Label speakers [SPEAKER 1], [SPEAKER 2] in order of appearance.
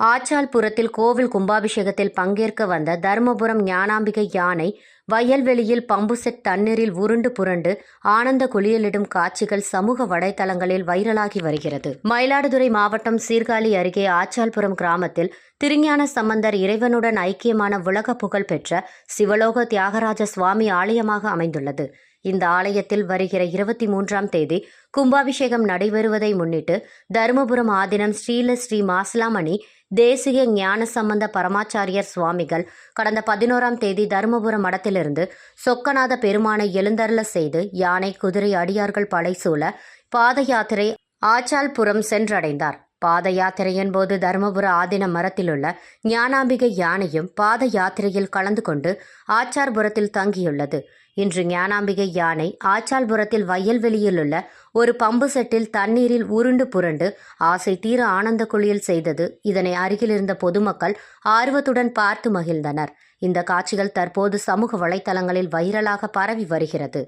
[SPEAKER 1] ஆச்சால்புரத்தில் கோவில் கும்பாபிஷேகத்தில் பங்கேற்க வந்த தருமபுரம் ஞானாம்பிகை யானை வயல்வெளியில் பம்பு செட் தண்ணீரில் உருண்டு புரண்டு ஆனந்த குளியலிடும் காட்சிகள் சமூக வலைதளங்களில் வைரலாகி வருகிறது. மயிலாடுதுறை மாவட்டம் சீர்காழி அருகே ஆச்சால்புரம் கிராமத்தில் திருஞான சம்பந்தர் இறைவனுடன் ஐக்கியமான உலக புகழ் பெற்ற சிவலோக தியாகராஜ சுவாமி ஆலயமாக அமைந்துள்ளது. இந்த ஆலயத்தில் வருகிற இருபத்தி மூன்றாம் தேதி கும்பாபிஷேகம் நடைபெறுவதை முன்னிட்டு தருமபுரம் ஆதீனம் ஸ்ரீல ஸ்ரீ மாசிலாமணி தேசிய ஞான சம்பந்த பரமாச்சாரியர் சுவாமிகள் கடந்த பதினோராம் தேதி தருமபுரம் மடத்தில் மடத்திலிருந்து சொக்கநாத பெருமானை எழுந்தருள செய்து யானை குதிரை அடியார்கள் படைசூழ பாத யாத்திரை ஆச்சால்புரம் சென்றடைந்தார். பாத யாத்திரையின் போது தருமபுர ஆதீன மரத்திலுள்ள ஞானாம்பிகை யானையும் பாத யாத்திரையில் கலந்து கொண்டு ஆச்சார்புரத்தில் தங்கியுள்ளது. இன்று ஞானாம்பிகை யானை ஆச்சால்புரத்தில் வயல்வெளியிலுள்ள ஒரு பம்பு செட்டில் தண்ணீரில் உருண்டு புரண்டு ஆசை தீர ஆனந்த குளியல் செய்தது. இதனை அருகிலிருந்த பொதுமக்கள் ஆர்வத்துடன் பார்த்து மகிழ்ந்தனர். இந்த காட்சிகள் தற்போது சமூக வலைதளங்களில் வைரலாக பரவி வருகிறது.